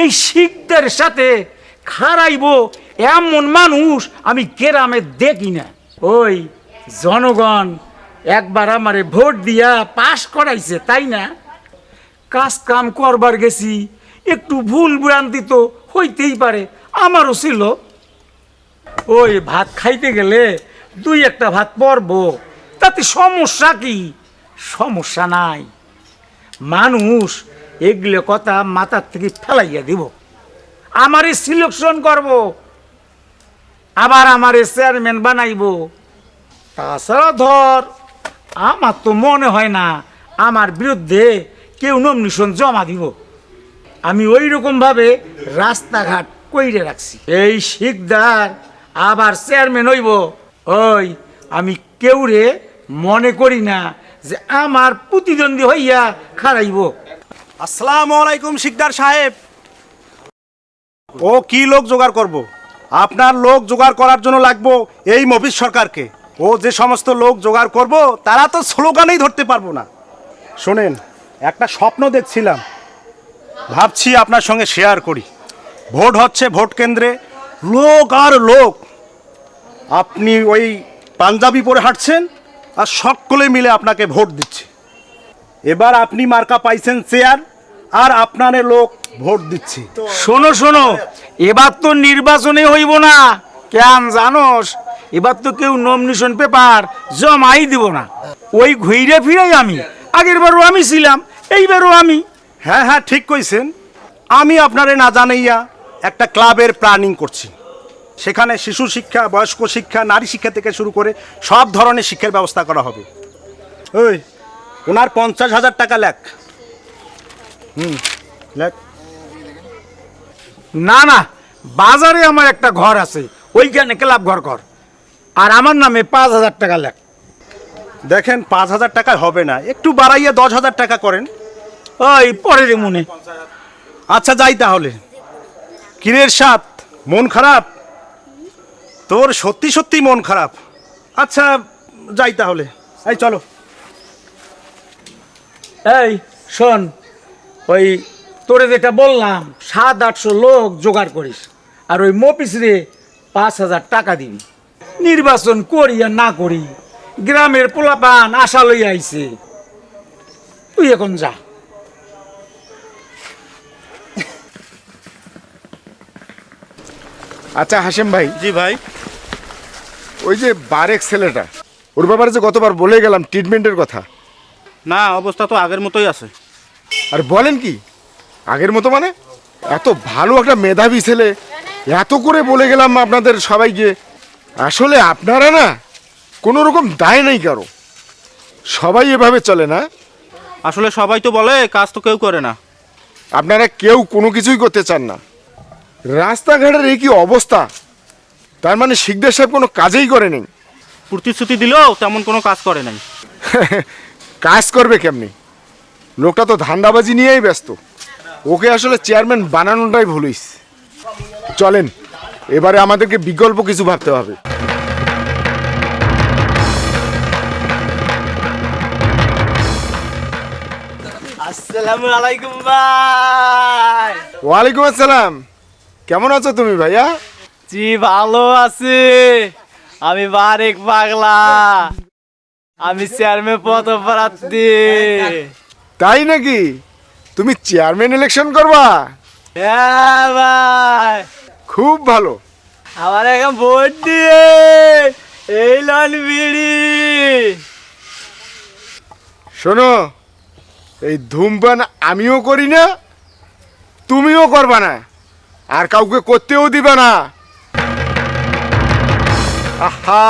এই শিখদের সাথে খারাইব এমন মানুষ আমি কেরামে দেখি না। ওই জনগণ একবার আমারে ভোট দিয়া পাশ করাইছে, তাই না? কাজ কাম করবার গেছি, একটু ভুল ভ্রান্তি তো হইতেই পারে, আমারও ছিল। ওই ভাত খাইতে গেলে দুই একটা ভাত পরবো, তাতে সমস্যা কি? সমস্যা নাই। মানুষ এগুলো কথা মাথার থেকে ফেলাইয়া দিব। আমারে সিলেকশন করব, আবার আমারে চেয়ারম্যান বানাইব। তাছাড়া ধর, আমার তো মনে হয় না আমার বিরুদ্ধে কেউ নমিনেশন জমা দিব। আমি ওই রকমভাবে রাস্তাঘাট কইরে রাখছি। এই শিকদার আবার চেয়ারম্যান হইব। ওই, আমি কেউরে মনে করি না যে আমার প্রতিদ্বন্দ্বী হইয়া খারাইব আসসালামু আলাইকুম শিকদার সাহেব। ও কি লোক জোগাড় করব? আপনার লোক জোগাড় করার জন্য লাগবো এই মফিজ সরকারকে। ও যে সমস্ত লোক জোগাড় করব, তারা তো স্লোগানেই ধরতে পারব না। শোনেন, একটা স্বপ্ন দেখছিলাম। ভাবছি আপনার সঙ্গে শেয়ার করি। ভোট হচ্ছে ভোট কেন্দ্রে, লোক আর লোক। আপনি ওই পাঞ্জাবি পরে হাঁটছেন আর সকলে মিলে আপনাকে ভোট দিচ্ছে। এবার আপনি মার্কা পাইছেন চেয়ার আর আপনার লোক ভোট দিচ্ছে। শোনো শোনো এবার তো নির্বাচনে হইব না। কেন জানোস? এবার তো কেউ নমিনেশন পেপার জমাই দিব না। ওই ঘুরে ফিরেই আমি। আগের বারও আমি ছিলাম এইবারও আমি। হ্যাঁ হ্যাঁ ঠিক কইছেন। আমি আপনারে না জানাইয়া একটা ক্লাবের প্ল্যানিং করছি। সেখানে শিশু শিক্ষা বয়স্ক শিক্ষা নারী শিক্ষা থেকে শুরু করে সব ধরনের শিক্ষার ব্যবস্থা করা হবে। ওই ওনার পঞ্চাশ হাজার টাকা লেখ। হুম লেখ না না বাজারে আমার একটা ঘর আছে ওইখানে ক্লাব ঘর কর। আর আমার নামে পাঁচ হাজার টাকা লেখ। দেখেন পাঁচ হাজার টাকা হবে না একটু বাড়াইয়া দশ হাজার টাকা করেন। ওই পরের মনে। আচ্ছা যাই তাহলে। কিরের সাথ মন খারাপ? তোর সত্যি সত্যি মন খারাপ। আচ্ছা যাই তাহলে। এই চলো। এই শোন ওই তোরে যেটা বললাম সাত আটশো লোক জোগাড় করিস আর ওই মপিস রে পাঁচ হাজার টাকা দিবি। নির্বাচন করি আর না করি গ্রামের পোলাপান আশা লই আইছে। তুই এখন যা। আচ্ছা হাসেম ভাই। জি ভাই। ওই যে বারেক ছেলেটা ওর ব্যাপারে যে গতবার বলে গেলাম ট্রিটমেন্টের কথা। না অবস্থা তো আগের মতোই আছে। আর বলেন কি আগের মতো মানে? এত ভালো একটা মেধাবী ছেলে এত করে বলে গেলাম আপনাদের সবাইকে। আসলে আপনারা না কোনো রকম দায় নেই কারও। সবাই এভাবে চলে না? আসলে সবাই তো বলে কাজ তো কেউ করে না। আপনারা কেউ কোনো কিছুই করতে চান না। রাস্তাঘাটের এই কি অবস্থা? তার মানে শিকদার সাহেব কোনো কাজেই করেনি প্রতিশ্রুতি দিলেও তেমন কোনো কাজ করে নাই। কাজ করবে কেমনি? লোকটা তো ধান্দাবাজি নিয়েই ব্যস্ত। ওকে আসলে চেয়ারম্যান বানানোটাই ভুলিস চলেন এবারে আমাদেরকে বিকল্প কিছু ভাবতে হবে। আসসালামু আলাইকুম ভাই। ওয়ালাইকুম আসসালাম। কেমন আছো তুমি ভাইয়া? জি ভালো আছি। আমি বারেক পাগলা। আমি চেয়ারম্যান পদ প্রার্থী তাই নাকি? তুমি চেয়ারম্যান ইলেকশন করবা? হ্যাঁ ভাই। খুব ভালো। আমার এখন ভোট দিয়ে এই লন বিড়ি। শোনো এই ধূমপান আমিও করি না তুমিও করবা না আর কাউকে করতেও দিবে না। আহা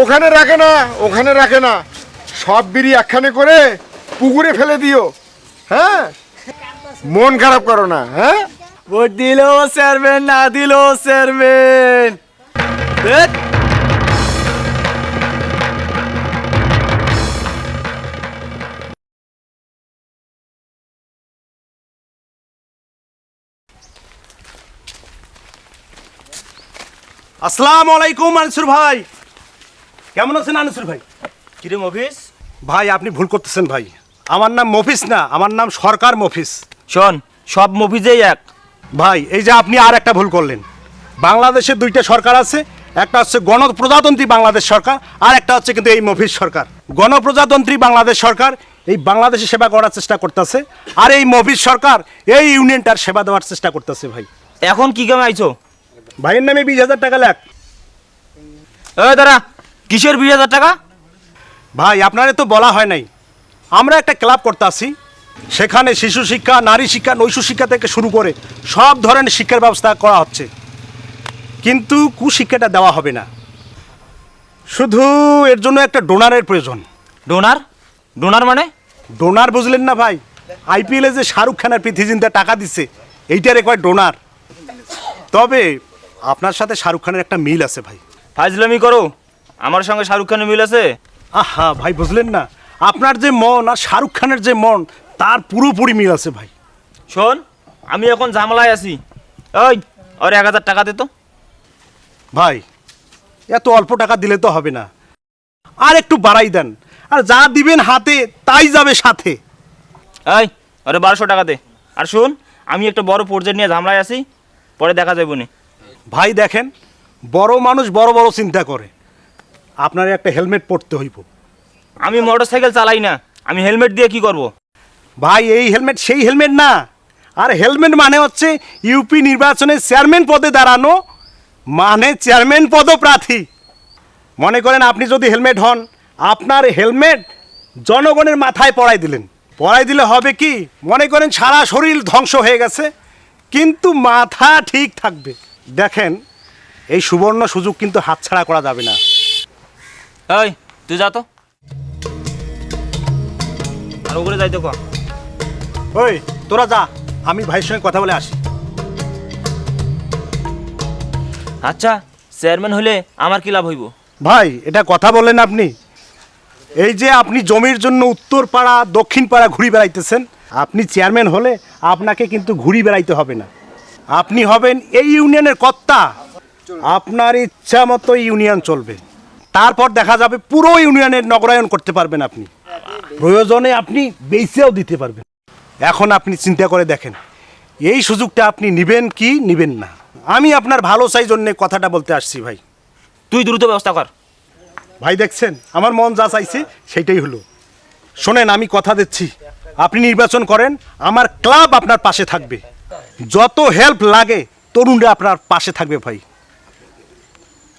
ওখানে রাখে না ওখানে রাখে না। সব বিড়ি একখানে করে পুকুরে ফেলে দিও। হ্যাঁ? মন খারাপ করো না হ্যাঁ? ভোট দিলেও চেয়ারম্যান না দিলেও চেয়ারম্যান। আসসালামু আলাইকুম আনসুর ভাই। কেমন আছেন আনসুর ভাই? কিরে মফিস ভাই আপনি ভুল করতেছেন ভাই। আমার নাম মফিস না আমার নাম সরকার মফিস। শোন সব মফিজেই এক। ভাই এই যে আপনি আর একটা ভুল করলেন। বাংলাদেশে দুইটা সরকার আছে একটা হচ্ছে গণপ্রজাতন্ত্রী বাংলাদেশ সরকার আর একটা হচ্ছে কিন্তু এই মফিজ সরকার। গণপ্রজাতন্ত্রী বাংলাদেশ সরকার এই বাংলাদেশে সেবা করার চেষ্টা করতেছে আর এই মফিজ সরকার এই ইউনিয়নটার সেবা দেওয়ার চেষ্টা করতেছে ভাই। এখন কি কামে আইছো? ভাইয়ের নামে বিশ হাজার টাকা লাখ। এ দাঁড়া কিসের বিশ হাজার টাকা? ভাই আপনারে তো বলা হয় নাই। আমরা একটা ক্লাব করতে আসি। সেখানে শিশু শিক্ষা নারী শিক্ষা নৈশ শিক্ষা থেকে শুরু করে সব ধরনের শিক্ষার ব্যবস্থা করা হচ্ছে। কিন্তু কুশিক্ষাটা দেওয়া হবে না। শুধু এর জন্য একটা ডোনারের প্রয়োজন। ডোনার? ডোনার মানে? ডোনার বুঝলেন না ভাই? আইপিএলে যে শাহরুখ খানের পৃথিবী জিন্তা টাকা দিচ্ছে এইটার একবার ডোনার। তবে আপনার সাথে শাহরুখ খানের একটা মিল আছে ভাই। ফাজলামি করো। আমার সঙ্গে শাহরুখ খানের মিল আছে? আহা ভাই বুঝলেন না? আপনার যে মন আর শাহরুখ খানের যে মন তার পুরোপুরি মিল আছে ভাই। শোন আমি এখন ঝামেলায় আছি। ওই ওর এক হাজার টাকা দে তো। ভাই এত অল্প টাকা দিলে তো হবে না। আর একটু বাড়াই দেন। আর যা দিবেন হাতে তাই যাবে সাথে। এই ওরে বারোশো টাকা দে। আর শোন আমি একটা বড় প্রজেক্ট নিয়ে ঝামেলায় আছি পরে দেখা যাবে নি। ভাই দেখেন বড় মানুষ বড় বড় চিন্তা করে। আপনার একটা হেলমেট পরতে হইব। আমি মোটর সাইকেল চালাই না আমি হেলমেট দিয়ে কি করব। ভাই এই হেলমেট সেই হেলমেট না। আর হেলমেট মানে হচ্ছে ইউপি নির্বাচনে চেয়ারম্যান পদে দাঁড়ানো মানে চেয়ারম্যান পদপ্রার্থী। মনে করেন আপনি যদি হেলমেট হন আপনার হেলমেট জনগণের মাথায় পড়াই দিলেন। পড়াই দিলে হবে কি? মনে করেন সারা শরীর ধ্বংস হয়ে গেছে কিন্তু মাথা ঠিক থাকবে। দেখেন এই সুবর্ণ সুযোগ কিন্তু হাতছাড়া করা যাবে না। এই তুই যা তো। আর ওগুলো যাইতে কো ওই তোরা যা আমি ভাইয়ের সঙ্গে কথা বলে আসি। আচ্ছা চেয়ারম্যান হলে আমার কি লাভ হইব? ভাই এটা কথা বললেন আপনি। এই যে আপনি জমির জন্য উত্তর পাড়া দক্ষিণ পাড়া ঘুরি বেড়াইতেছেন আপনি চেয়ারম্যান হলে আপনাকে কিন্তু ঘুরি বেড়াইতে হবে না। আপনি হবেন এই ইউনিয়নের কর্তা। আপনার ইচ্ছা মতো ইউনিয়ন চলবে। তারপর দেখা যাবে পুরো ইউনিয়নের নগরায়ন করতে পারবেন আপনি। প্রয়োজনে আপনি বেঁচেও দিতে পারবেন। এখন আপনি চিন্তা করে দেখেন এই সুযোগটা আপনি নিবেন কি নিবেন না? আমি আপনার ভালো চাই জন্য কথাটা বলতে আসছি ভাই। তুই দ্রুত ব্যবস্থা কর। ভাই দেখছেন আমার মন যা চাইছে সেটাই হলো। শোনেন আমি কথা দিচ্ছি। আপনি নির্বাচন করেন আমার ক্লাব আপনার পাশে থাকবে। যত হেল্প লাগে তরুণরা আপনার পাশে থাকবে ভাই।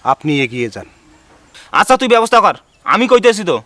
আপনি এগিয়ে যান। আচ্ছা তুই ব্যবস্থা কর। আমি কইতেছি তো।